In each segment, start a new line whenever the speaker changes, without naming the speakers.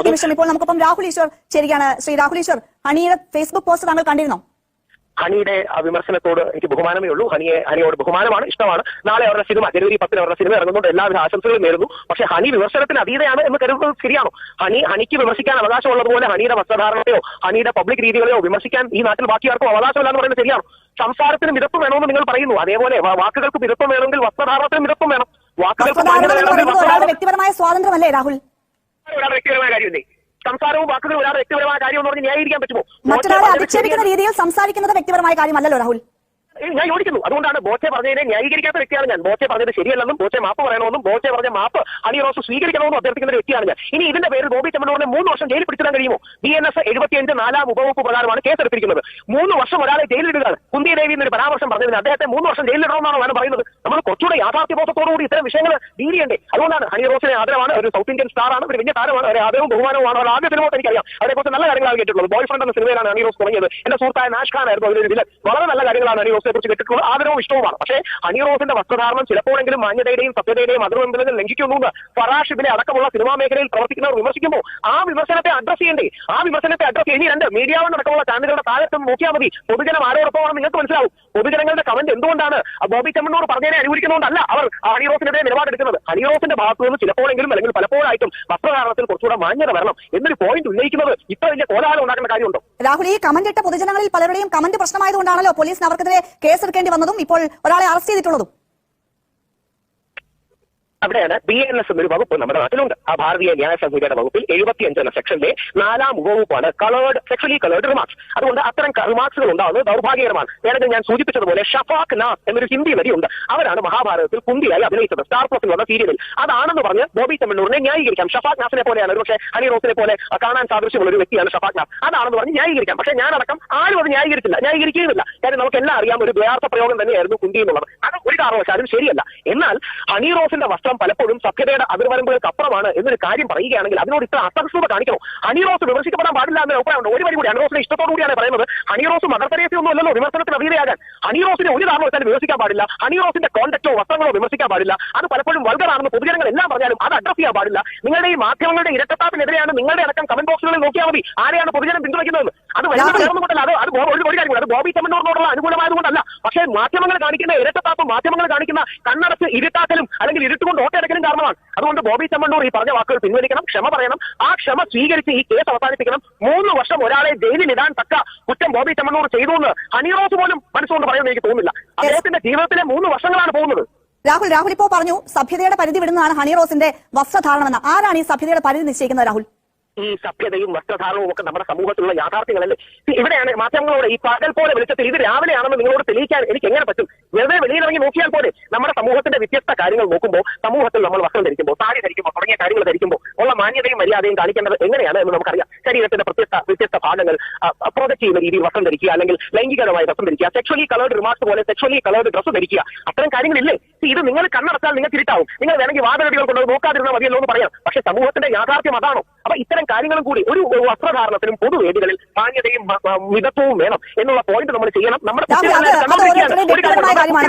ഒരു നിമിഷം ഇപ്പോൾ നമുക്കൊപ്പം രാഹുൽ ഈശ്വർ ശരിയാണ് ശ്രീ രാഹുൽ ഈശ്വർ ഹണിയുടെ ഫേസ്ബുക്ക് പോസ്റ്റ് താങ്കൾ കണ്ടിരുന്നോ?
ഹണിയുടെ വിമർശനത്തോട് എനിക്ക് ബഹുമാനമേ ഉള്ളൂ. ഹണിയെ ഹണിയോട് ബഹുമാനമാണ് ഇഷ്ടമാണ്. നാളെ അവരുടെ സിനിമ ജനുവരി പത്തിന് അവരുടെ സിനിമ ഇറങ്ങുന്നുണ്ട്. എല്ലാവിധ ആശംസകളും നേരുന്നു. പക്ഷെ ഹണി വിമർശനത്തിന് അതീതയാണ് എന്ന് കരുതുന്നത് ശരിയാണോ? ഹണി ഹണിക്ക് വിമർശിക്കാൻ അവകാശമുള്ളതുപോലെ ഹണിയുടെ വസ്ത്രധാരണത്തെയോ ഹണിയുടെ പബ്ലിക് രീതികളെയോ വിമർശിക്കാൻ ഈ നാട്ടിൽ ബാക്കിയാർക്കും അവകാശമില്ല എന്ന് പറയുന്നത് ശരിയാണോ? സംസാരത്തിന് മിതത്വം വേണമെന്ന് നിങ്ങൾ പറയുന്നു. അതേപോലെ വാക്കുകൾക്ക് മിതത്വം വേണമെങ്കിൽ വസ്ത്രധാരണത്തിന് മിതത്വം വേണം. വാക്കുകൾക്ക്
വ്യക്തിപരമായ സ്വാതന്ത്ര്യമല്ലേ രാഹുൽ?
ഒരാളുടെ വ്യക്തിപരമായ കാര്യമില്ലേ സംസാരവും വാക്കുകളും ഒരാൾ വ്യക്തിപരമായ കാര്യം എന്ന് പറഞ്ഞ് ന്യായീകരിക്കാൻ പറ്റുമോ?
മറ്റൊരാളെ അധിക്ഷേപിക്കുന്ന രീതിയിൽ സംസാരിക്കുന്നത് വ്യക്തിപരമായ കാര്യമല്ലല്ലോ രാഹുൽ.
ഞാൻ യോജിക്കുന്നു. അതുകൊണ്ടാണ് ബോച്ചെ പറഞ്ഞതിനെ ന്യായീകരിക്കാത്ത വ്യക്തിയാണ് ഞാൻ. ബോച്ചെ പറഞ്ഞത് ശരിയല്ലെന്നും ബോച്ചെ മാപ്പ് പറയണമെന്നും ബോച്ചെ പറഞ്ഞ മാപ്പ് ഹണി റോസ് സ്വീകരിക്കണമെന്നും അഭ്യർത്ഥിക്കുന്ന ഒരു വ്യക്തിയാണ് ഞാൻ. ഇനി ഇതിന്റെ പേരിൽ ബോബി ചെമ്മണ്ണൂരിനെ മൂന്ന് വർഷം ജയിലിൽ പിടിച്ചിടാൻ കഴിയുമോ? ബി എൻ എസ് എഴുപത്തിയഞ്ച് നാലാം ഉപവകുപ്പ് പ്രകാരമാണ് കേസെടുത്തിരിക്കുന്നത്. മൂന്ന് വർഷം ഒരാളെ ജയിലിലിടുകയാണ്. കുന്തി ദേവി എന്നൊരു പരാമർശം പറഞ്ഞതിന് അദ്ദേഹത്തെ മൂന്ന് വർഷം ജയിലിലിടണമെന്നാണ് ഞാൻ പറയുന്നത്. നമ്മൾ കുറച്ചുകൂടെ യാഥാർത്ഥ്യബോധത്തോടുകൂടി ഇത്തരം വിഷയങ്ങൾ ഡീൽ അതുകൊണ്ടാണ് ഹണി റോസിനെ ആദരവാണ് ഒരു സൗത്ത് ഇന്ത്യൻ സ്റ്റാർ ആണ് ഒരു വലിയ താരമാണ് ഒരു ആദരവും ബഹുമാനവുമാണ് അവർ ആദ്യ സിനിമ എനിക്കറിയാം. അതേപോലെ നല്ല കാര്യങ്ങളാണ് കേട്ടിട്ടുള്ളത്. ബോയ് ഫ്രണ്ട് എന്ന സിനിമയിലാണ് ഹണി റോസ് തുടങ്ങിയത്. എന്റെ സുഹൃത്തായ നാഷ് ഖാൻ ആയിരുന്നു അതിലൊരു വില്ലൻ. വളരെ നല്ല കാര്യങ്ങളാണ് ഹണി റോസിനെ കുറിച്ച് കേട്ടിട്ടുള്ള ആദരവും ഇഷ്ടവുമാണ്. പക്ഷേ ഹണി റോസിന്റെ വസ്ത്രധാരണം ചിലപ്പോഴെങ്കിലും മാന്യതയുടെയും സത്യതയുടെയും അതിർബന്ധങ്ങൾ ലംഘിക്കുന്നു എന്ന് ഫറാഷിബിലെ അടക്കമുള്ള സിനിമാ മേഖലയിൽ പ്രവർത്തിക്കുന്നവർ വിമർശിക്കുമ്പോൾ ആ വിമർശനത്തെ അഡ്രസ് ചെയ്യണ്ടേ? ആ വിമർശനത്തെ അഡ്രസ് ഇനി രണ്ട് മീഡിയ അടക്കമുള്ള ചാനലുകളുടെ താഴത്തും നോക്കിയാൽ മതി. പൊതുജനം ആരോടൊപ്പമാണ് നിങ്ങൾക്ക് മനസ്സിലാവും. പൊതുജനങ്ങളുടെ കമന്റ് എന്തുകൊണ്ടാണ്? ബോബി ചെമ്മണ്ണൂർ പറഞ്ഞതിനെ അനുകൂലിക്കുന്നതുകൊണ്ടല്ല അവർ ഹണി റോസിനെതിരെ നിലപാടെടുക്കുന്നത് ഹണി റോസിന്റെ ഭാഗത്തു നിന്ന് ചിലപ്പോഴെങ്കിലും അല്ലെങ്കിൽ പലപ്പോഴായിട്ടും വസ്ത്രധാരണത്തിൽ കുറച്ചുകൂടെ മാന്യത വരണം എന്നൊരു പോയിന്റ് ഉന്നയിക്കുന്നത് ഇത്ര വലിയ കോലാഹലം ഉണ്ടാക്കുന്ന കാര്യമുണ്ടോ?
രാഹുൽ ഈ കമന്റ് ഇട്ട പൊതുജനങ്ങളിൽ പലരുടെയും കമന്റ് പ്രശ്നമായതുകൊണ്ടാണല്ലോ പോലീസിന് അവർക്കെതിരെ കേസെടുക്കേണ്ടി വന്നതും ഇപ്പോൾ ഒരാളെ അറസ്റ്റ് ചെയ്തിട്ടുള്ളതും.
അവിടെയാണ് ബി എൻ എസ് എന്നൊരു വകുപ്പ് നമ്മുടെ നാട്ടിലുണ്ട്. ആ ഭാരതീയ ന്യായ സംഹിതയുടെ വകുപ്പിൽ എഴുപത്തിയഞ്ച് എന്ന സെക്ഷനിലെ നാലാം വകുപ്പാണ് കളേർഡ് സെക്ഷലി കളേർഡ് റിമാർക്സ് അതുകൊണ്ട് അത്തരം റിമാർക്സുകൾ ഉണ്ടാവുന്നത് ദൗർഭാഗ്യകരമാണ്. നേരത്തെ ഞാൻ സൂചിപ്പിച്ചതുപോലെ ഷഫാഖ് നാസ് എന്നൊരു ഹിന്ദി നടിയുണ്ട്. അവരാണ് മഹാഭാരതത്തിൽ കുന്തിയായി അഭിനയിച്ചത്. സ്റ്റാർ പ്ലസിൽ വന്ന സീരിയലിൽ അതാണെന്ന് പറഞ്ഞ് ബോബി തമിഴ്നൂറിനെ ന്യായീകരിക്കാം. ഷഫാഖ് നാസിനെ പോലെയാണ്. ഒരുപക്ഷെ ഹണി റോസിനെ പോലെ കാണാൻ സാദൃശ്യമുള്ള ഒരു വ്യക്തിയാണ് ഷഫാഖ് നാസ്. അതാണെന്ന് പറഞ്ഞ് ന്യായീകരിക്കാം. പക്ഷേ ഞാനടക്കം ആരും അത് ന്യായീകരിച്ചില്ല ന്യായീകരിക്കുകയുമില്ല. കാര്യം നമുക്കെല്ലാം അറിയാം. ഒരു ദ്വയാർത്ഥ പ്രയോഗം തന്നെയായിരുന്നു കുന്തി എന്നുള്ളത്. അത് ഒരു കാരണവശാലും ശരിയല്ല. എന്നാൽ ഹണി റോസിന്റെ പലപ്പോഴും സഭ്യതയുടെ അതിർവരമ്പുകൾക്ക് അപ്പുറമാണ് എന്നൊരു കാര്യം പറയുകയാണെങ്കിൽ അതിനോട് ഇത്ര അസഹിഷ്ണുത കാണിക്കണം? ഹണി റോസ് വിമർശിക്കപ്പെടാൻ പാടില്ല എന്ന അഭിപ്രായമുണ്ട് ഒരു വരി കൂടി ഹണി റോസിന്റെ ഇഷ്ടത്തോടു കൂടിയാണ് പറയുന്നത്. ഹണി റോസ് മദർ തെരേസയൊന്നും അല്ലല്ലോ വിമർശനത്തിന് അധീനയാകാൻ ഹണി റോസിനെ ഒരു കാരണവശാലും വിമർശിക്കാൻ പാടില്ല. ഹണി റോസിന്റെ കോണ്ടക്റ്റോ വസ്ത്രങ്ങളോ വിമർശിക്കാൻ പാടില്ല. അത് പലപ്പോഴും വൾഗറാണെന്ന് പൊതുജനങ്ങൾ എല്ലാം പറഞ്ഞാലും അത് അഡ്രസ് ചെയ്യാൻ പാടില്ല. നിങ്ങളുടെ ഈ മാധ്യമങ്ങളുടെ ഇരട്ടത്താപ്പിനെതിരെയാണ് നിങ്ങളുടെ അടക്കം കമന്റ് ബോക്സുകളിൽ നോക്കിയാൽ മതി. ആരെയാണ് പൊതുജനം പിന്തുണയ്ക്കുന്നത് അത് വലിയ. ചേർന്നുകൊണ്ടല്ല അത് അത് ഒരു ഒരു കാര്യം അത് ബോബി ചെമ്മണ്ണൂറിനോടുള്ള അനുകൂലമായതുകൊണ്ടല്ല പക്ഷേ മാധ്യമങ്ങൾ കാണിക്കുന്ന ഇരട്ടത്താപ്പും മാധ്യമങ്ങൾ കാണിക്കുന്ന കണ്ണടച്ച് ഇരുട്ടാക്കലും അല്ലെങ്കിൽ ഇരുട്ടുകൊണ്ട് ഓട്ടയടക്കലും കാരണമാണ്. അതുകൊണ്ട് ബോബി ചെമ്മണ്ണൂർ ഈ പറഞ്ഞ വാക്കുകൾ പിൻവലിക്കണം ക്ഷമ പറയണം. ആ ക്ഷമ സ്വീകരിച്ച് ഈ കേസ് അവസാനിപ്പിക്കണം. മൂന്ന് വർഷം ഒരാളെ ജയിലിലിടാൻ തക്ക കുറ്റം ബോബി ചെമ്മണ്ണൂർ ചെയ്തു എന്ന് ഹണിറോസ് പോലും മനസ്സുകൊണ്ട് പറയുമെന്ന് എനിക്ക് തോന്നുന്നില്ല. അദ്ദേഹത്തിന്റെ ജീവിതത്തിലെ മൂന്ന് വർഷങ്ങളാണ് പോകുന്നത്.
രാഹുൽ രാഹുൽ ഇപ്പോ പറഞ്ഞു സഭ്യതയുടെ പരിധി വിടുന്നതാണ് ഹണി റോസിന്റെ വസ്ത്രധാരണമെന്ന്. ആരാണ് ഈ സഭ്യതയുടെ പരിധി നിശ്ചയിക്കുന്നത് രാഹുൽ?
ഈ സഭ്യതയും വസ്ത്രധാരണവും ഒക്കെ നമ്മുടെ സമൂഹത്തിലുള്ള യാഥാർത്ഥ്യങ്ങളല്ലേ? ഇവിടെയാണ് മാധ്യമങ്ങളോട് ഈ പകൽ പോലെ വെളിച്ചത്തിൽ ഇത് രാവിലെയാണെന്ന് നിങ്ങളോട് തെളിയിക്കാൻ എനിക്ക് എങ്ങനെ പറ്റും? വെറുതെ വെളിയിലിറങ്ങി നോക്കിയാൽ പോലെ നമ്മുടെ സമൂഹത്തിന്റെ വ്യത്യസ്ത കാര്യങ്ങൾ നോക്കുമ്പോൾ സമൂഹത്തിൽ നമ്മൾ വസ്ത്രം ധരിക്കുമ്പോൾ സാരി ധരിക്കുമ്പോൾ തുടങ്ങിയ കാര്യങ്ങൾ ധരിക്കുമ്പോൾ ഉള്ള മാന്യതയും മര്യാദയും കാണിക്കേണ്ടത് എങ്ങനെയാണ് എന്ന് നമുക്കറിയാം. ശരീരത്തിന്റെ പ്രത്യസ്ത വ്യത്യസ്ത ഭാഗങ്ങൾ പ്രൊജക്ട് ചെയ്യുന്ന രീതിയിൽ വസ്ത്രം ധരിക്കുക അല്ലെങ്കിൽ ലൈംഗികമായി വസ്ത്രം ധരിക്കുക സെക്ഷലി കളേർഡ് റിമാർക്സ് പോലെ സെക്ഷലി കളേർഡ് ഡ്രസ്സ് ധരിക്കുക. അത്തരം കാര്യങ്ങളില്ലേ? ഇത് നിങ്ങൾ കണ്ണടച്ചാൽ നിങ്ങൾ ഇരുട്ടാവും നിങ്ങൾ വേണമെങ്കിൽ വാദഗതികൾ കൊണ്ട് നോക്കാതിരുന്നാൽ മതിയല്ലോ എന്ന് പറയാം. പക്ഷേ സമൂഹത്തിന്റെ യാഥാർത്ഥ്യം അതാണോ? അപ്പൊ ഇത്തരം കാര്യങ്ങളും കൂടി ഒരു വസ്ത്രധാരണത്തിനും പൊതുവേദികളിൽ മാന്യതയും മിതത്വവും വേണം എന്നുള്ള പോയിന്റ് നമ്മൾ ചെയ്യണം. നമ്മുടെ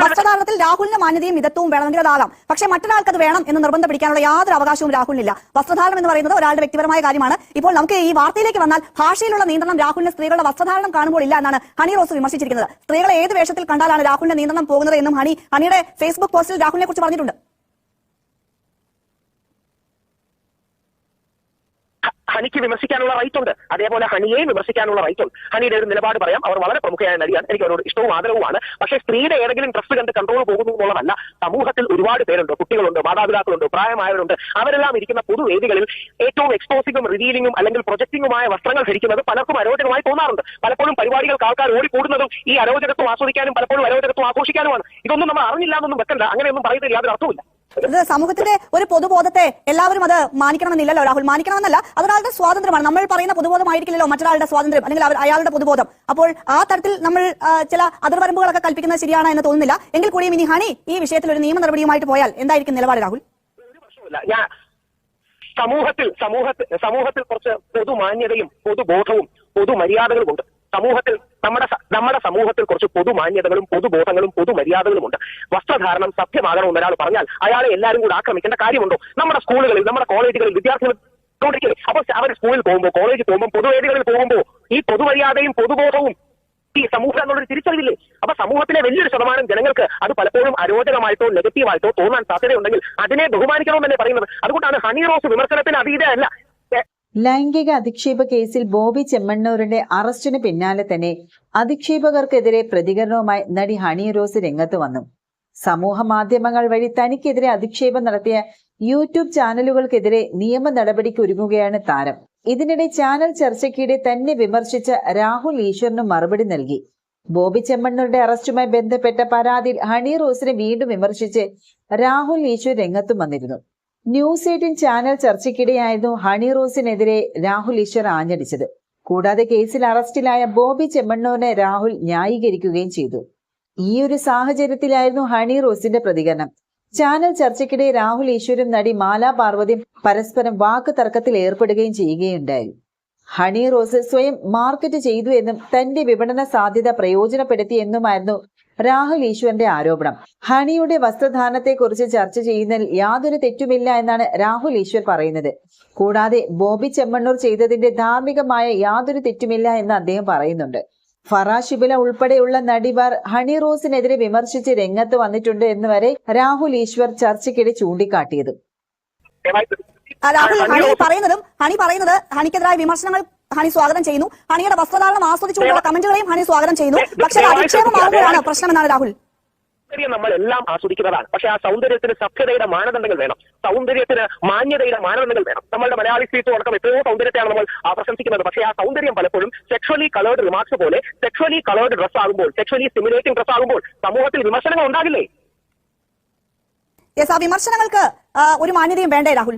വസ്ത്രധാരണത്തിൽ രാഹുലിന് മാന്യതയും മിതത്വവും വേണമെങ്കിൽ അതാകാം പക്ഷേ മറ്റൊരാൾക്ക് അത് വേണം എന്ന് നിർബന്ധം പിടിക്കാനുള്ള യാതൊരു അവകാശവും രാഹുലിനില്ല. വസ്ത്രധാരണം എന്ന് പറയുന്നത് ഒരാളുടെ വ്യക്തിപരമായ കാര്യമാണ്. ഇപ്പോൾ നമുക്ക് ഈ വാർത്തയിലേക്ക് വന്നാൽ ഭാഷയിലുള്ള നിയന്ത്രണം രാഹുലിന്റെ സ്ത്രീകളുടെ വസ്ത്രധാരണം കാണുമ്പോൾ ഇല്ല എന്നാണ് ഹണി റോസ് വിമർശിച്ചിരിക്കുന്നത്. സ്ത്രീകളെ ഏത് വേഷത്തിൽ കണ്ടാലാണ് രാഹുലിന്റെ നിയന്ത്രണം പോകുന്നത് എന്നും ഹണി ഹണിയുടെ ഫേസ്ബുക്ക് പോസ്റ്റിൽ രാഹുലിനെ കുറിച്ച് പറഞ്ഞിട്ടുണ്ട്.
ഹ- ഹണിക്ക് വിമർശിക്കാനുള്ള റൈറ്റ് ഉണ്ട്. അതേപോലെ ഹനിയെ വിമർശിക്കാനുള്ള റൈറ്റ് ഉണ്ട്. ഹനിയുടെ ഒരു നിലപാട് പറയാം. അവർ വളരെ പ്രമുഖയായ നടിയാണ്. എനിക്ക് അവരോട് ഇഷ്ടവും ആദരവുമാണ്. പക്ഷേ സ്ത്രീയുടെ ഏതെങ്കിലും ഡ്രസ് കണ്ട് കൺട്രോൾ പോകുന്നു എന്നുള്ളതല്ല. സമൂഹത്തിൽ ഒരുപാട് പേരുണ്ട്. കുട്ടികളുണ്ട് മാതാപിതാക്കളുണ്ട് പ്രായമായവരുണ്ട്. അവരെല്ലാം ഇരിക്കുന്ന പൊതുവേദികളിൽ ഏറ്റവും എക്സ്പോസിംഗും റിവീലിംഗും അല്ലെങ്കിൽ പ്രൊജക്ടിംഗുമായ വസ്ത്രങ്ങൾ ധരിക്കുന്നത് പലർക്കും അരോചകമായി തോന്നാറുണ്ട്. പലപ്പോഴും പരിപാടികൾക്ക് ആൾക്കാർ ഓടിക്കൂടുന്നതും ഈ അരോചകത്വം ആസ്വദിക്കാനും പലപ്പോഴും അരോചകത്വം ആഘോഷിക്കാനുമാണ്. ഇതൊന്നും നമ്മൾ അറിഞ്ഞില്ല എന്നൊന്നും വെക്കണ്ട. അങ്ങനെയൊന്നും പറയുന്നതിൽ യാതൊരു അർത്ഥമില്ല
സമൂഹത്തിന്റെ ഒരു പൊതുബോധത്തെ എല്ലാവരും അത് മാനിക്കണമെന്നില്ലല്ലോ രാഹുൽ. മാനിക്കണമെന്നല്ല അതൊരാളുടെ സ്വാതന്ത്ര്യമാണ്. നമ്മൾ പറയുന്ന പൊതുബോധമായിരിക്കില്ലല്ലോ മറ്റൊരാളുടെ സ്വാതന്ത്ര്യം അല്ലെങ്കിൽ അയാളുടെ പൊതുബോധം. അപ്പോൾ ആ തരത്തിൽ നമ്മൾ ചില അതിർവരമ്പുകളൊക്കെ കൽപ്പിക്കുന്നത് ശരിയാണ് എന്ന് തോന്നുന്നില്ല. എങ്കിൽ കൂടിയും ഇനി ഹണി ഈ വിഷയത്തിൽ ഒരു നിയമ നടപടിയുമായിട്ട് പോയാൽ എന്തായിരിക്കും നിലപാട് രാഹുൽ?
സമൂഹത്തിൽ സമൂഹത്തിൽ സമൂഹത്തിൽ കുറച്ച് പൊതുമാന്യതയും പൊതുബോധവും പൊതുമര്യാദകളും ഉണ്ട് സമൂഹത്തിൽ നമ്മുടെ നമ്മുടെ സമൂഹത്തിൽ കുറച്ച് പൊതുമാന്യതകളും പൊതുബോധങ്ങളും പൊതുമര്യാദകളും ഉണ്ട്. വസ്ത്രധാരണം സത്യമാകണമെന്ന് ഒരാൾ പറഞ്ഞാൽ അയാളെ എല്ലാവരും കൂടെ ആക്രമിക്കേണ്ട കാര്യമുണ്ടോ? നമ്മുടെ സ്കൂളുകളിൽ നമ്മുടെ കോളേജുകളിൽ വിദ്യാർത്ഥികൾ അപ്പൊ അവർ സ്കൂളിൽ പോകുമ്പോൾ കോളേജിൽ പോകുമ്പോൾ പൊതുവേദികളിൽ പോകുമ്പോൾ ഈ പൊതുമര്യാദയും പൊതുബോധവും ഈ സമൂഹം എന്നുള്ളൊരു തിരിച്ചറിവില്ലേ? അപ്പൊ സമൂഹത്തിലെ വലിയൊരു ശതമാനം ജനങ്ങൾക്ക് അത് പലപ്പോഴും അരോചകമായിട്ടോ നെഗറ്റീവായിട്ടോ തോന്നാൻ സാധ്യതയുണ്ടെങ്കിൽ അതിനെ ബഹുമാനിക്കണമെന്നല്ലേ പറയുന്നത്? അതുകൊണ്ടാണ് ഹണി റോസ് വിമർശനത്തിന് അതീതയല്ല.
ലൈംഗിക അധിക്ഷേപ കേസിൽ ബോബി ചെമ്മണ്ണൂരിന്റെ അറസ്റ്റിന് പിന്നാലെ തന്നെ അധിക്ഷേപകർക്കെതിരെ പ്രതികരണവുമായി നടി ഹണി റോസ് രംഗത്ത് വന്നു. സമൂഹ മാധ്യമങ്ങൾ വഴി തനിക്കെതിരെ അധിക്ഷേപം നടത്തിയ യൂട്യൂബ് ചാനലുകൾക്കെതിരെ നിയമ നടപടിക്ക് ഒരുങ്ങുകയാണ് താരം. ഇതിനിടെ ചാനൽ ചർച്ചയ്ക്കിടെ തന്നെ വിമർശിച്ച രാഹുൽ ഈശ്വറിന് മറുപടി നൽകി. ബോബി ചെമ്മണ്ണൂരുടെ അറസ്റ്റുമായി ബന്ധപ്പെട്ട പരാതിയിൽ ഹണി റോസിനെ വീണ്ടും വിമർശിച്ച് രാഹുൽ ഈശ്വർ രംഗത്തും വന്നിരുന്നു. ന്യൂസ് എയ്റ്റീൻ ചാനൽ ചർച്ചയ്ക്കിടെയായിരുന്നു ഹണി റോസിനെതിരെ രാഹുൽ ഈശ്വർ ആഞ്ഞടിച്ചത്. കൂടാതെ കേസിൽ അറസ്റ്റിലായ ബോബി ചെമ്മണ്ണൂരിനെ രാഹുൽ ന്യായീകരിക്കുകയും ചെയ്തു. ഈ ഒരു സാഹചര്യത്തിലായിരുന്നു ഹണി റോസിന്റെ പ്രതികരണം. ചാനൽ ചർച്ചയ്ക്കിടെ രാഹുൽ ഈശ്വരും നടി മാലാ പാർവതിയും പരസ്പരം വാക്ക് തർക്കത്തിൽ ഏർപ്പെടുകയും ചെയ്യുകയുണ്ടായി. ഹണി റോസ് സ്വയം മാർക്കറ്റ് ചെയ്തു എന്നും തന്റെ വിപണന സാധ്യത പ്രയോജനപ്പെടുത്തി എന്നുമായിരുന്നു രാഹുൽ ഈശ്വറിന്റെ ആരോപണം. ഹണിയുടെ വസ്ത്രധാരണത്തെക്കുറിച്ച് ചർച്ച ചെയ്യുന്നതിൽ യാതൊരു തെറ്റുമില്ല എന്നാണ് രാഹുൽ ഈശ്വർ പറയുന്നത്. കൂടാതെ ബോബി ചെമ്മണ്ണൂർ ചെയ്തതിന്റെ ധാർമ്മികമായ യാതൊരു തെറ്റുമില്ല എന്ന് അദ്ദേഹം പറയുന്നുണ്ട്. ഫറാ ഷിബില ഉൾപ്പെടെയുള്ള നടിമാർ ഹണി റോസിനെതിരെ വിമർശിച്ച് രംഗത്ത് വന്നിട്ടുണ്ട് എന്ന് വരെ രാഹുൽ ഈശ്വർ ചർച്ചയ്ക്കിടെ ചൂണ്ടിക്കാട്ടിയത്.
രാഹുൽ
ഹണി
പറയുന്നതും ഹണി പറയുന്നത് ഹണിക്കെതിരായ വിമർശനങ്ങൾ ഹണി സ്വാഗതം ചെയ്യുന്നു. ഹണിയുടെ വസ്ത്രധാരണം ആസ്വദിച്ചുകൊണ്ടുള്ള കമന്റുകളെയും ഹണി സ്വാഗതം ചെയ്യുന്നു. പക്ഷേ അധിക്ഷേപമാകുമ്പോഴാണ് പ്രശ്നമെന്നാണ് രാഹുൽ.
സൗന്ദര്യം നമ്മൾ എല്ലാം ആസ്വദിക്കുന്നതാണ്. പക്ഷെ ആ സൗന്ദര്യത്തിന് സഭ്യതയുടെ മാനദണ്ഡങ്ങൾ വേണം. സൗന്ദര്യത്തിന് മാന്യതയുടെ മാനദണ്ഡങ്ങൾ വേണം. നമ്മളുടെ മലയാളി സ്ത്രീത്വം അടക്കം എത്രയോ സൗന്ദര്യത്തെയാണ് നമ്മൾ പ്രശംസിക്കുന്നത് പക്ഷേ ആ സൗന്ദര്യം പലപ്പോഴും സെക്ഷലി കളേർഡ് റിമാർക്സ് പോലെ സെക്ഷലി കളേർഡ് ഡ്രസ് ആകുമ്പോൾ സെക്ഷലി സ്റ്റിമുലേറ്റിംഗ് ഡ്രസ് ആകുമ്പോൾ സമൂഹത്തിൽ വിമർശനങ്ങൾ ഉണ്ടാകില്ലേ?
ആ വിമർശനങ്ങൾക്ക് ഒരു മാന്യതയും വേണ്ടേ രാഹുൽ?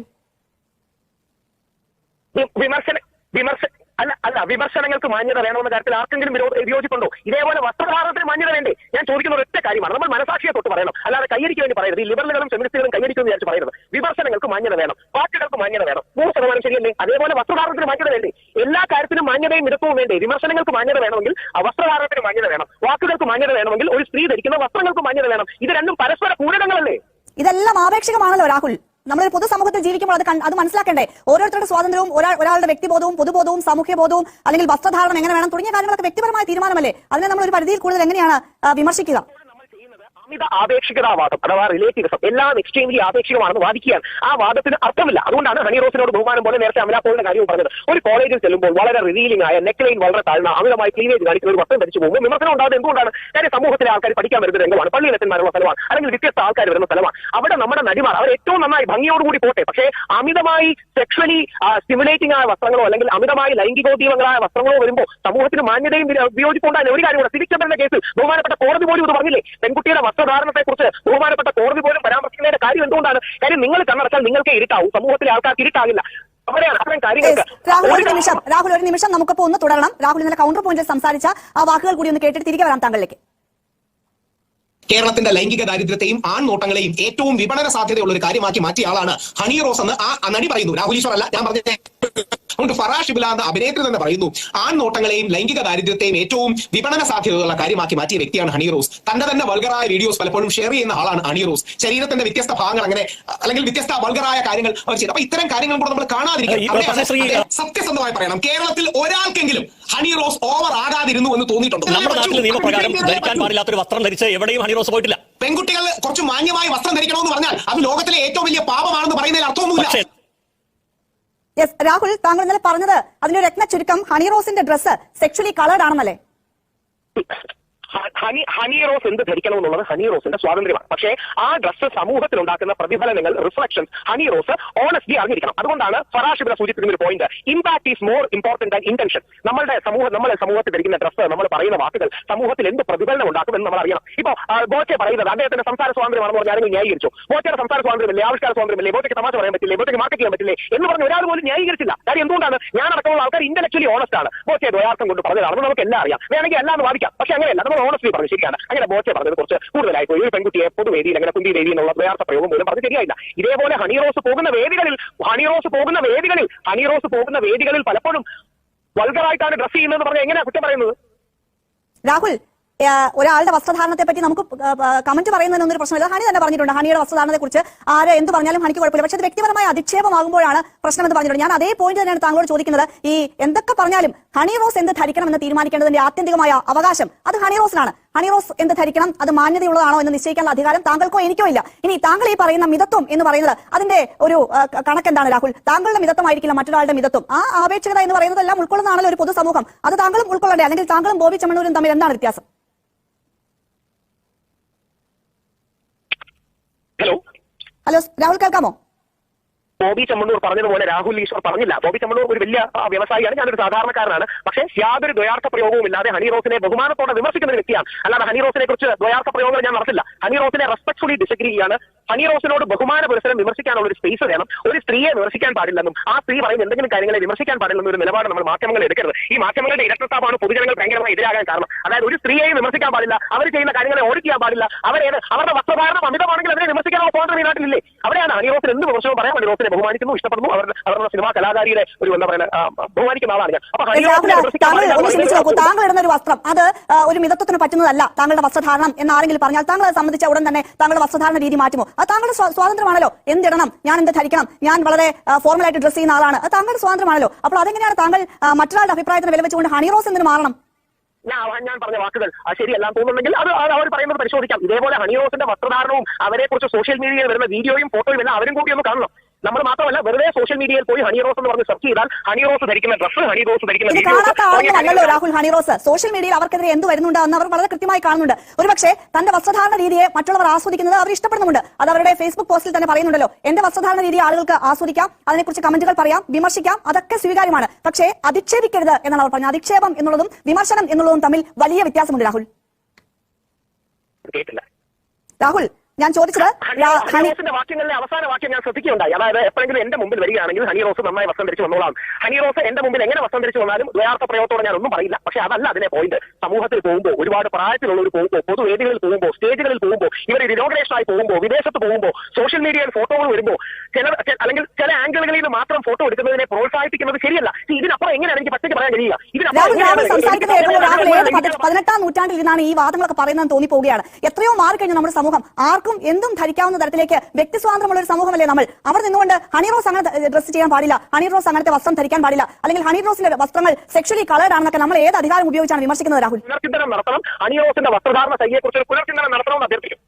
വിമർശന വിമർശ അല്ല അല്ല വിമർശനങ്ങൾക്ക് മാന്യത വേണമെന്ന കാര്യത്തിൽ ആർക്കെങ്കിലും വിരോധ വിയോജിപ്പുണ്ടോ? ഇതേപോലെ വസ്ത്രധാരണത്തിന് മാന്യത വേണ്ടേ? ഞാൻ ചോദിക്കുന്ന ഒറ്റ കാര്യമാണ്. നമ്മൾ മനസാക്ഷിയെ തൊട്ട് പറയണം. അല്ലാതെ കയ്യടിക്ക് വേണ്ടി പറയരുത്. ഈ ലിബറലുകളും ഫെമിനിസ്റ്റുകളും കയ്യടിക്കും വിചാരിച്ച് പറയുന്നത് വിമർശനങ്ങൾക്ക് മാന്യത വേണം. വാക്കുകൾക്ക് മാന്യത വേണം. നൂറ് ശതമാനം ശരിയല്ലേ? അതേപോലെ വസ്ത്രധാരണത്തിന് മാന്യത വേണ്ടേ? എല്ലാ കാര്യത്തിനും മാന്യതയും മിതത്വവും വേണ്ടേ? വിമർശനങ്ങൾക്ക് മാന്യത വേണമെങ്കിൽ വസ്ത്രധാരണത്തിന് മാന്യത വേണം. വാക്കുകൾക്ക് മാന്യത വേണമെങ്കിൽ ഒരു സ്ത്രീ ധരിക്കുന്ന വസ്ത്രങ്ങൾക്ക് മാന്യത വേണം. ഇത് രണ്ടും പരസ്പര പൂരകങ്ങളല്ലേ?
ഇതെല്ലാം ആപേക്ഷികമാണല്ലോ രാഹുൽ. നമ്മളൊരു പൊതുസമൂഹത്തിൽ ജീവിക്കുമ്പോൾ അത് അത് മനസ്സിലാക്കണ്ടേ? ഓരോരുത്തരുടെ സ്വാതന്ത്ര്യവും ഒരാൾ ഒരാളുടെ വ്യക്തിബോധവും പൊതുബോധവും സാമൂഹ്യ ബോധവും അല്ലെങ്കിൽ വസ്ത്രധാരണം എങ്ങനെ വേണം തുടങ്ങിയ കാര്യങ്ങളൊക്കെ വ്യക്തിപരമായ തീരുമാനമല്ലേ? അതിനെ നമ്മൾ ഒരു പരിധിയിൽ കൂടുതൽ എങ്ങനെയാണ് വിമർശിക്കുക?
അമിത ആപേക്ഷികതാവാദം അഥവാ റിലേറ്റീവിസം എല്ലാം എക്സ്ട്രീംലി ആപേക്ഷികമാണെന്ന് വാദിക്കുകയാണ്. ആ വാദത്തിന് അർത്ഥമില്ല. അതുകൊണ്ടാണ് ഹണി റോസിനോട് ബഹുമാനം പോലെ നേരത്തെ അമല പോളിന്റെ കാര്യവും പറഞ്ഞത്. ഒരു കോളേജിൽ ചെല്ലുമ്പോൾ വളരെ റിവീലിംഗ് ആയ നെക്ക് ലൈൻ വളരെ താഴ്ന്ന അമിതമായി ക്ലീവേജ് കാണിക്കുന്ന ഒരു വസ്ത്രം ധരിച്ചു പോകുമ്പോൾ വിമർശനം ഉണ്ടാകുന്നത് എന്തുകൊണ്ടാണ്? കാര്യം സമൂഹത്തിലെ ആൾക്കാർ പഠിക്കാൻ വരുന്ന രംഗമാണ്. പള്ളിയിലെത്തന്മാരുള്ള സ്ഥലമാണ്. അല്ലെങ്കിൽ വ്യത്യസ്ത ആൾക്കാർ വരുന്ന സ്ഥലമാണ്. അവിടെ നമ്മുടെ നടിമാർ അവർ ഏറ്റവും നന്നായി ഭംഗിയോടുകൂടി പോട്ടെ. പക്ഷേ അമിതമായി സെക്ഷലി സ്റ്റിമുലേറ്റിംഗ് ആയ വസ്ത്രങ്ങളോ അല്ലെങ്കിൽ അമിതമായി ലൈംഗികോദ്യമങ്ങളായ വസ്ത്രങ്ങളോ വരുമ്പോൾ സമൂഹത്തിന് മാന്യതയും ഉപയോഗിച്ചുകൊണ്ടാണ് ഒരു കാര്യം സിവിക് ചന്ദ്രന്റെ കേസിൽ ബഹുമാനപ്പെട്ട കോടതി പോലും ഇത് പറഞ്ഞില്ലേ? പെൺകുട്ടിയുടെ വസ്ത്രധാരണത്തെ കുറിച്ച് ബഹുമാനപ്പെട്ട കോടതി പോലും പരാമർശിക്കുന്നതിന്റെ കാര്യം എന്തുകൊണ്ടാണ്? കാര്യം നിങ്ങൾ കണ്ണടച്ചാൽ നിങ്ങൾക്ക് ഇരുട്ടാവും. സമൂഹത്തിലെ ആൾക്കാർക്ക് ഇരുട്ടാകില്ല.
രാഹുൽ ഒരു നിമിഷം രാഹുൽ ഒരു നിമിഷം നമുക്കിപ്പോ ഒന്ന് തുടരണം. രാഹുൽ ഇന്നലെ കൗണ്ടർ പോയിന്റിൽ സംസാരിച്ച ആ വാക്കുകൾ കൂടി ഒന്ന് കേട്ടിട്ട് തിരികെ വരാം താങ്കളിലേക്ക്.
കേരളത്തിന്റെ ലൈംഗിക ദാരിദ്ര്യത്തെയും ആൺനോട്ടങ്ങളെയും ഏറ്റവും വിപണന സാധ്യതയുള്ള ഒരു കാര്യമാക്കി മാറ്റിയ ആളാണ് ഹണി റോസ് എന്ന് ആ ആ നടി പറയുന്നു. രാഹുൽ ഈശ്വർ അല്ല ഞാൻ പറഞ്ഞത്. അതുകൊണ്ട് ഫറാ ഷിബില എന്ന അഭിനേത്രി തന്നെ പറയുന്നു ആൺ നോട്ടങ്ങളെയും ലൈംഗിക ദാരിദ്ര്യത്തെയും ഏറ്റവും വിപണന സാധ്യതയുള്ള കാര്യമാക്കി മാറ്റിയ വ്യക്തിയാണ് ഹണി റോസ്. തന്റെ തന്നെ വൾഗറായ വീഡിയോസ് പലപ്പോഴും ഷെയർ ചെയ്യുന്ന ആളാണ് ഹണി റോസ്. ശരീരത്തിന്റെ വ്യത്യസ്ത ഭാഗങ്ങൾ അങ്ങനെ അല്ലെങ്കിൽ വ്യത്യസ്ത വൾഗറായ കാര്യങ്ങൾ അവർ ചെയ്തു അപ്പൊ ഇത്തരം കാര്യങ്ങൾ കൂടെ നമ്മൾ കാണാതിരിക്കും സത്യസന്ധമായി പറയണം. കേരളത്തിൽ ഒരാൾക്കെങ്കിലും ഹണി റോസ് ഓവർ ആകാതിരുന്നു എന്ന് തോന്നിയിട്ടുണ്ട്?
നമ്മുടെ നാട്ടിലെ നിയമപ്രകാരം ധരിക്കാൻ പാടില്ലാത്തൊരു വസ്ത്രം ധരിച്ച് എവിടെയും ഹണി റോസ് പോയിട്ടില്ല.
പെൺകുട്ടികൾ കുറച്ച് മാന്യമായി വസ്ത്രം ധരിക്കണമെന്ന് പറഞ്ഞാൽ അത് ലോകത്തിലെ ഏറ്റവും വലിയ പാപമാണെന്ന് പറയുന്നതിൽ അർത്ഥമൊന്നുമില്ല.
യെസ് രാഹുൽ താങ്കൾ ഇന്നലെ പറഞ്ഞത് അതിന്റെ രത്ന ചുരുക്കം ഹണി റോസിന്റെ ഡ്രസ്സ് സെക്ഷലി കളേർഡ് ആണെന്നല്ലേ?
ഹണി ഹണി റോസ് എന്ത് ധരിക്കണം എന്നുള്ളത് ഹണി റോസിന്റെ സ്വാതന്ത്ര്യമാണ്. പക്ഷേ ആ ഡ്രസ്സ് സമൂഹത്തിൽ ഉണ്ടാക്കുന്ന പ്രതിഫലനങ്ങൾ റിഫ്ലക്ഷൻസ് ഹണി റോസ് ഓണസ്റ്റി അറിഞ്ഞിരിക്കണം. അതുകൊണ്ടാണ് ഫറാഷിബിനെ സൂചിപ്പിക്കുന്ന ഒരു point impact is more important and intention നമ്മുടെ സമൂഹം നമ്മളെ സമൂഹത്തിൽ ധരിക്കുന്ന ഡ്രസ്സ് നമ്മൾ പറയുന്ന വാക്കുകൾ സമൂഹത്തിൽ എന്ത് പ്രതിഫലനം ഉണ്ടാക്കും എന്ന് നമ്മൾ അറിയണം. ഇപ്പോൾ ബോച്ചെ പറയുന്നത് അദ്ദേഹത്തിന്റെ സംസാര സ്വാതന്ത്ര്യമാണെന്ന് പറഞ്ഞാൽ ആരെങ്കിലും ന്യായീകരിച്ചു? ബോച്ചയുടെ സംസാര സ്വാതന്ത്ര്യമില്ലേ? ആവിഷ്കാര സ്വാതന്ത്ര്യമില്ലേ? ബോച്ചയ്ക്ക് തമാശ പറയാൻ പറ്റില്ലേ? ബോച്ചയ്ക്ക് മാർക്കറ്റ് ചെയ്യാൻ പറ്റില്ലേ? എന്ന് പറഞ്ഞ് ഒരാൾ പോലും ന്യായീകരിച്ചില്ല. കാര്യം എന്തുകൊണ്ടാണ്? ഞാൻ അടക്കമുള്ള ആൾക്കാർ ഇന്റലക്ച്വലി ഓണസ്റ്റ് ആണ്. ബോച്ചെ ദ്വയാർത്ഥം കൊണ്ട് പറഞ്ഞതാണെന്ന് നമുക്ക് എല്ലാം അറിയാം. വേണമെങ്കിൽ എല്ലാം വാദിക്കാം. പക്ഷെ അങ്ങനെയല്ല. നമ്മൾ ഓണസ്റ്റ്ലി പറഞ്ഞു ശരിയാണ് അങ്ങനെ ബോച്ചെ പറഞ്ഞത് കുറച്ച് കൂടുതലായി പോയി. ഒരു പെൺകുട്ടിയെ പൊതുവേദിയിൽ അങ്ങനെ കുന്തി വേദി എന്നുള്ള പ്രയാസ പ്രയോഗം പോലും പറഞ്ഞ് ശരിയായില്ല. ഇതേപോലെ ഹണി റോസ് പോകുന്ന വേദികളിൽ ഹണി റോസ് പോകുന്ന വേദികളിൽ ഹണി റോസ് പോകുന്ന വേദികളിൽ പലപ്പോഴും വൾഗറായിട്ടാണ് ഡ്രസ് ചെയ്യുന്നത് പറഞ്ഞാൽ എങ്ങനെയാ കുറ്റം പറയുന്നത്?
രാഹുൽ ഒരാളുടെ വസ്ത്രധാരണത്തെ പറ്റി നമുക്ക് കമന്റ് പറയുന്നതിനൊന്നും ഒരു പ്രശ്നമില്ല. ഹണി തന്നെ പറഞ്ഞിട്ടുണ്ട് ഹണിയുടെ വസ്ത്രധാരണത്തെ കുറിച്ച് ആര് എന്ത് പറഞ്ഞാലും ഹണിക്ക് കുഴപ്പമില്ല. പക്ഷേ അത് വ്യക്തിപരമായ അധിക്ഷേപമാകുമ്പോഴാണ് പ്രശ്നം എന്ന് പറഞ്ഞിട്ടുണ്ട് ഞാൻ അതേ പോയിന്റ് തന്നെയാണ് താങ്കളോട് ചോദിക്കുന്നത്. ഈ എന്തൊക്കെ പറഞ്ഞാലും ഹണി റോസ് എന്ത് ധരിക്കണം എന്ന് തീരുമാനിക്കേണ്ടതിന്റെ ആത്യന്തികമായ അവകാശം അത് ഹണി റോസിനാണ്. ഹണി റോസ് എന്ത് ധരിക്കണം? അത് മാന്യതയുള്ളതാണോ എന്ന് നിശ്ചയിക്കാനുള്ള അധികാരം താങ്കൾക്കോ എനിക്കോ ഇല്ല. ഇനി താങ്കൾ ഈ പറയുന്ന മിതത്വം എന്ന് പറയുന്നത് അതിന്റെ ഒരു കണക്ക് എന്താണ് രാഹുൽ? താങ്കളുടെ മിതത്വമായിരിക്കില്ല മറ്റൊരാളുടെ മിതത്വം. ആ ആപേക്ഷകത എന്ന് പറയുന്നതെല്ലാം ഉൾക്കൊള്ളുന്നതാണല്ലോ ഒരു പൊതുസമൂഹം. അത് താങ്കളും ഉൾക്കൊള്ളണ്ടേ? അല്ലെങ്കിൽ താങ്കളും ബോബി ചമ്മണൂരും തമ്മിൽ എന്താണ് വ്യത്യാസം?
ഹലോ
ഹലോ രാഹുൽ കേൾക്കാമോ?
ബോബി ചെമ്മണ്ണൂർ പറഞ്ഞതുപോലെ രാഹുൽ ഈശ്വർ പറഞ്ഞില്ല. ബോബി ചെമ്മണ്ണൂർ ഒരു വലിയ വ്യവസായിയാണ്. ഞാനൊരു സാധാരണക്കാരനാണ്. പക്ഷേ യാതൊരു ദ്വയാർത്ഥ പ്രയോഗവും ഇല്ലാതെ ഹണി റോസിനെ ബഹുമാനത്തോടെ വിമർശിക്കുന്ന ഒരു വ്യക്തിയാണ്. അല്ലാതെ ഹണി റോസിനെ കുറിച്ച് ദ്വയാർത്ഥ പ്രയോഗങ്ങൾ ഞാൻ നടത്തില്ല. ഹണി റോസിനെ റെസ്പെക്ട്ഫുള്ളി ഡിസഗ്രി ചെയ്യാണ് ഹണി റോസിനോട് ബഹുമാന പുരസരം വിമർശിക്കാനുള്ള ഒരു സ്പേസ് വേണം. ഒരു സ്ത്രീയെ വിമർശിക്കാൻ പാടില്ലെന്നും ആ സ്ത്രീ പറയുന്ന എന്തെങ്കിലും കാര്യങ്ങളെ വിമർശിക്കാൻ പാടില്ലെന്നും ഒരു നിലപാട് നമ്മൾ മാധ്യമങ്ങൾ എടുക്കരുത്. ഈ മാധ്യമങ്ങളുടെ ഇരട്ടത്താപാണ് പൊതുജനങ്ങൾ ഭയങ്കരമായി എതിരാകാൻ കാരണം. അതായത് ഒരു സ്ത്രീയെയും വിമർശിക്കാൻ പാടില്ല അവർ ചെയ്യുന്ന കാര്യങ്ങളെ ഓഡിറ്റ് ചെയ്യാൻ പാടില്ല അവരെ അവരുടെ വസ്ത്രധാരണം അമിതമാണെങ്കിൽ അവരെ വിമർശിക്കാനുള്ള സ്വാതന്ത്ര്യം ഈ നാട്ടിലില്ലേ? അവിടെയാണ് ഹണി റോസിന് എന്ത് വിമർശനവും പറയാം ഹണി റോസിനെ ബഹുമാനിക്കുന്നു ഇഷ്ടപ്പെടുന്നു അവരുടെ അവരുടെ സിനിമാ കലാകാരിയുടെ ഒരു എന്താ പറയുക ആ, ബഹുമാനിക്കുന്ന ആളാണ് ഞാൻ. അപ്പൊ
താങ്കൾ
പറയുന്നത്
ഇടുന്ന ഒരു വസ്ത്രം അത് ഒരു മിതത്വത്തിന് പറ്റുന്നതല്ല താങ്കളുടെ വസ്ത്രധാരണം എന്ന് ആരെങ്കിലും പറഞ്ഞാൽ താങ്കളെ സംബന്ധിച്ച ഉടൻ തന്നെ താങ്കളുടെ വസ്ത്രധാരണ രീതി മാറ്റുമോ? അത് താങ്കളുടെ സ്വാതന്ത്ര്യമാണല്ലോ. എന്തിടണം? ഞാൻ എന്ത് ധരിക്കണം? ഞാൻ വളരെ ഫോർമലായിട്ട് ഡ്രസ് ചെയ്യുന്ന ആളാണ്. അത് താങ്കളുടെ സ്വാതന്ത്ര്യമാണല്ലോ. അപ്പോൾ അതെങ്ങനെയാണ് താങ്കൾ മറ്റൊരാളുടെ അഭിപ്രായത്തിന് വില വെച്ചുകൊണ്ട് ഹണി റോസ് എന്തിനു മാറണം?
ഞാൻ പറഞ്ഞ വാക്കുകൾ തോന്നുന്നുണ്ടെങ്കിൽ അത് അത് അവർ പറയുന്നത് പരിശോധിക്കാം. ഇതേപോലെ ഹണിയോസിന്റെ വസ്ത്രധാരണവും അവരെ കുറിച്ച് സോഷ്യൽ മീഡിയയിൽ വരുന്ന വീഡിയോയും ഫോട്ടോയും എല്ലാം അവരും കൂടി ഒന്ന് കാണണം. നമ്മൾ മാത്രമല്ല വെറുതെ സോഷ്യൽ മീഡിയയിൽ പോയി ഹണി റോസ് എന്ന് പറഞ്ഞ് സെർച്ച് ചെയ്താൽ ഹണി റോസ് ധരിക്കുന്ന ഡ്രസ്സ് ഹണി റോസ് ധരിക്കുന്ന
കാണാത്ത രാഹുൽ ഹണി റോസ് സോഷ്യൽ മീഡിയയിൽ അവർക്കെതിരെ എന്ത് വരുന്നുണ്ട് എന്ന് അവർ വളരെ കൃത്യമായി കാണുന്നുണ്ട്. ഒരു പക്ഷേ തന്റെ വസ്ത്രധാരണ രീതിയെ മറ്റുള്ളവർ ആസ്വദിക്കുന്നത് അവർ ഇഷ്ടപ്പെടുന്നുണ്ട് അത് അവരുടെ ഫേസ്ബുക്ക് പോസ്റ്റിൽ തന്നെ പറയുന്നുണ്ടല്ലോ. എന്റെ വസ്ത്രധാരണ രീതി ആളുകൾക്ക് ആസ്വദിക്കാം അതിനെക്കുറിച്ച് കമന്റുകൾ പറയാം വിമർശിക്കാം അതൊക്കെ സ്വീകാര്യമാണ്. പക്ഷേ അധിക്ഷേപിക്കരുത് എന്നാണ് അവർ പറഞ്ഞത്. അധിക്ഷേപം എന്നുള്ളതും വിമർശനം എന്നുള്ളതും തമ്മിൽ വലിയ വ്യത്യാസമുണ്ട് രാഹുൽ.
കേട്ടില്ല.
രാഹുൽ ഞാൻ ചോദിച്ചത്
ഹണി റോസിന്റെ വാക്യങ്ങളിലെ അവസാന വാക്യം ഞാൻ ശ്രദ്ധിക്കുകയുണ്ടായി. അതായത് എപ്പോഴെങ്കിലും എന്റെ മുമ്പിൽ വരികയാണെങ്കിൽ ഹണി റോസ് നന്നായി വസ്ത്രം ധരിച്ചു വന്നോളാം. ഹണി റോസ് എന്റെ മുമ്പിൽ എങ്ങനെ വസ്ത്രം ധരിച്ചു വന്നാലും ദ്വയാർത്ഥ പ്രയോഗത്തോടെ ഞാൻ ഒന്നും പറയില്ല. പക്ഷെ അതല്ല അതിനെ പോയിന്റ് സമൂഹത്തിൽ പോകുമ്പോൾ ഒരുപാട് പ്രായത്തിലുള്ളവർ പോകുമ്പോൾ പൊതുവേദികളിൽ പോകുമ്പോൾ സ്റ്റേജുകളിൽ പോകുമ്പോൾ ഇവർ ഇനോഗ്രേഷനായി പോകുമ്പോൾ വിദേശത്ത് പോകുമ്പോൾ സോഷ്യൽ മീഡിയയിൽ ഫോട്ടോകൾ വരുമ്പോൾ ചില അല്ലെങ്കിൽ ചില ആംഗിളുകളിൽ നിന്ന് മാത്രം ഫോട്ടോ എടുക്കുന്നതിനെ പ്രോത്സാഹിപ്പിക്കുന്നത് ശരിയല്ല. ഇതിനപ്പുറം എങ്ങനെയാണ് എനിക്ക് പച്ചയ്ക്ക് പറയാൻ കഴിയുക? ഇതിനപ്പുറം
പതിനെട്ടാം നൂറ്റാണ്ടിൽ ഇരുന്നാണ് ഈ വാദങ്ങളൊക്കെ പറയുന്നത് തോന്നിപ്പോവുകയാണ്. എത്രയോ മാറിക്കഴിഞ്ഞു നമ്മുടെ സമൂഹം. ആർക്കും എന്തും ധരിക്കാവുന്ന തരത്തിലേക്ക് വ്യക്തി സ്വാതന്ത്ര്യമുള്ള ഒരു സമൂഹമല്ലേ നമ്മൾ? അവർ നിന്നുകൊണ്ട് ഹണി റോസ് അങ്ങനെ ഡ്രസ് ചെയ്യാൻ പാടില്ല. ഹണി റോസ് അങ്ങനത്തെ വസ്ത്രം ധരിക്കാൻ പാടില്ല. അല്ലെങ്കിൽ ഹണി റോസിന്റെ വസ്ത്രങ്ങൾ സെക്ഷലി കളർ ആണെന്നൊക്കെ നമ്മൾ ഏത് അധികാരം ഉപയോഗിച്ചാണ് വിമർശിക്കുന്നത് രാഹുൽ?
നടത്തണം. അണിയോസിന്റെ വസ്ത്രധാരണ ശൈലിയെക്കുറിച്ച് പുനർചിന്തനം നടത്തണമെന്ന് അഭ്യർത്ഥിക്കും